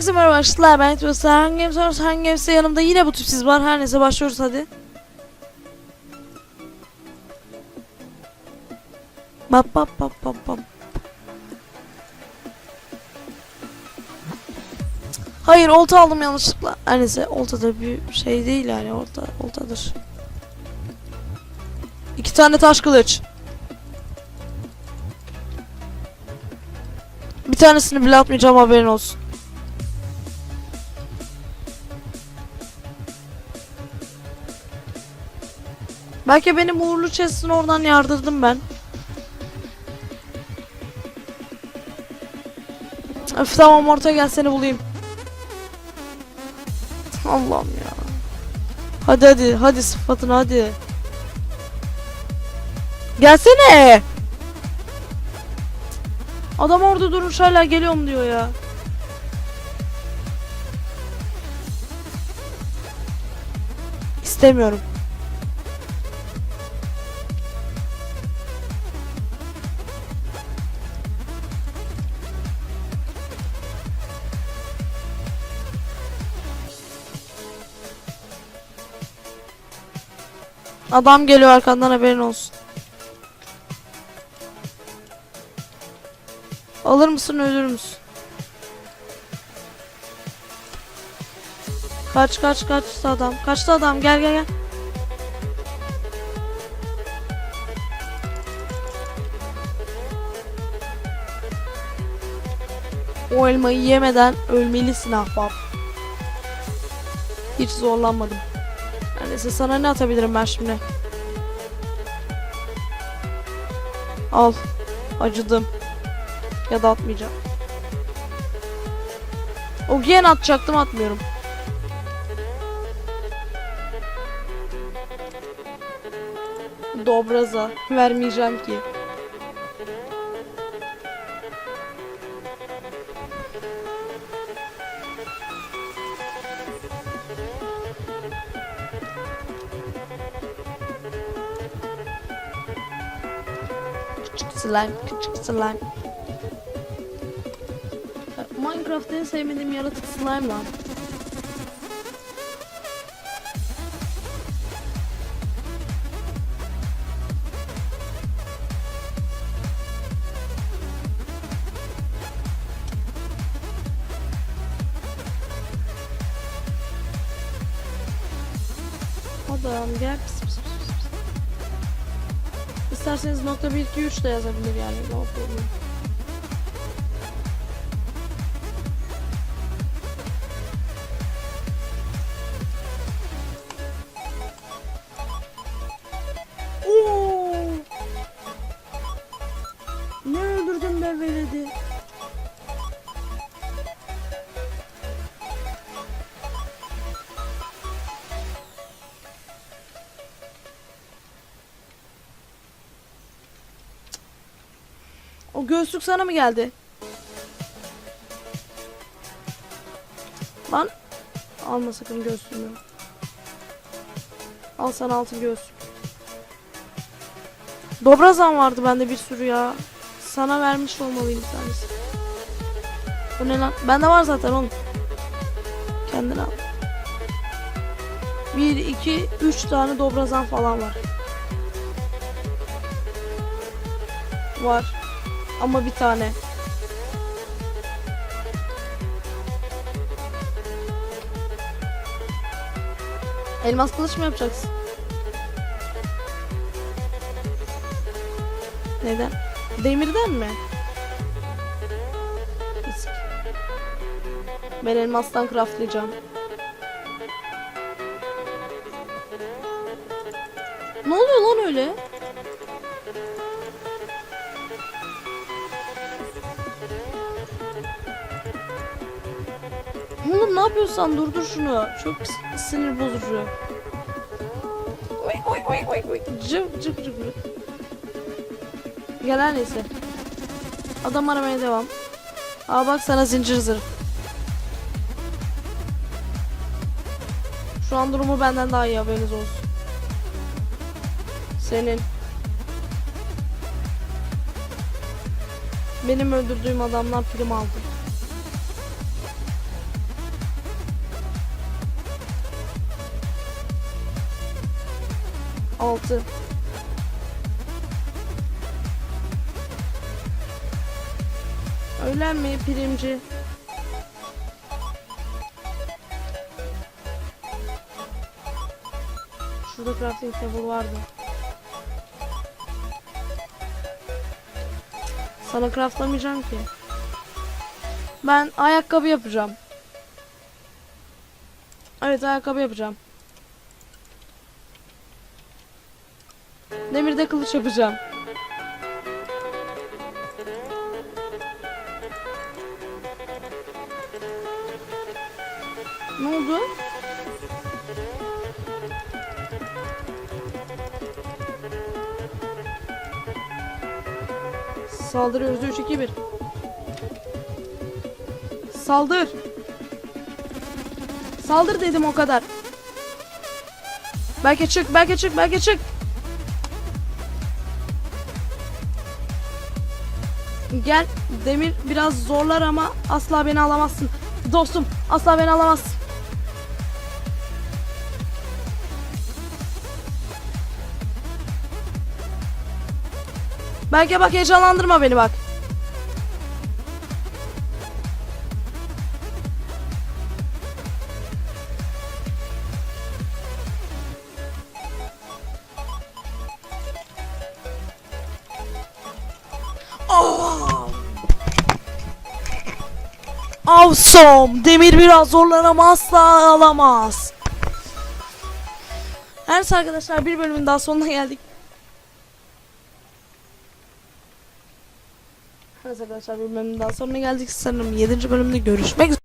Herkese merhaba arkadaşlar ben Etiyos Serhan Games var Serhan Games'te yanımda yine bu tipsiz var. Her neyse başlıyoruz hadi. Bap bap bap bap bap. Hayır olta aldım yanlışlıkla. Her neyse olta da bir şey değil yani olta, oltadır. İki tane taş kılıç. Bir tanesini bile atmayacağım haberin olsun Belki benim uğurlu chest'ini oradan yardırdım ben. Öf tamam orta gel seni bulayım. Allah'ım ya. Hadi hadi hadi sıfatın hadi. Gelsene. Adam orada durmuş hala geliyorum diyor ya. İstemiyorum. Adam geliyor arkandan haberin olsun. Alır mısın ölür müsün? Kaç kaç kaçtı adam. Kaçtı adam gel gel gel. O elmayı yemeden ölmelisin ahbap. Hiç zorlanmadım. Neyse sana ne atabilirim ben şimdi? Al. Acıdım. Ya da atmayacağım. Ogiyen atacaktım atmıyorum. Dobraza. Vermeyeceğim ki. Küçük slime, küçük slime. Minecraft'ta en sevmediğim yaratık slime lan. Adam gel pis. İsterseniz nokta 1 2 3 de yazabilir yani. No problem. Ne öldürdüm be veledi? O göğüslük sana mı geldi? Lan. Alma sakın göğüslüğümü. Al sana altın göğüslük. Dobrazan vardı bende bir sürü ya. Sana vermiş olmalıyım bir tanesi. Bu ne lan? Bende var zaten oğlum. Kendine al. 1, 2, 3 tane dobrazan falan var. Var. Ama bir tane. Elmas kılıç mı yapacaksın? Neden? Demirden mi? Ben elmastan craftlayacağım. Ne oluyor lan öyle? Oğlum ne yapıyorsan durdur şunu. Çok sinir bozucu. Oy oy oy oy oy. Cıp cıp cıp. Gel her neyse. Adam aramaya devam. Aa bak sana zincir zırh. Şu an durumu benden daha iyi haberiniz olsun. Senin. Benim öldürdüğüm adamlar prim aldı. 6 Öğlen mi primci? Şurada crafting table vardı. Sana craftlamayacağım ki. Ben ayakkabı yapacağım. Evet ayakkabı yapacağım. Demirde kılıç yapacağım. Ne oldu? Saldırıyoruz 3 2 1. Saldır. Saldır dedim o kadar. Belki çık, belki çık, belki çık. Gel. Demir biraz zorlar ama asla beni alamazsın. Dostum, asla beni alamazsın. Belki bak heyecanlandırma beni bak. Awesome. Demir biraz zorlar ama asla alamaz. Evet arkadaşlar bir bölümün daha sonuna geldik. Evet arkadaşlar bir bölümün daha sonuna geldik. Sanırım 7. bölümde görüşmek üzere.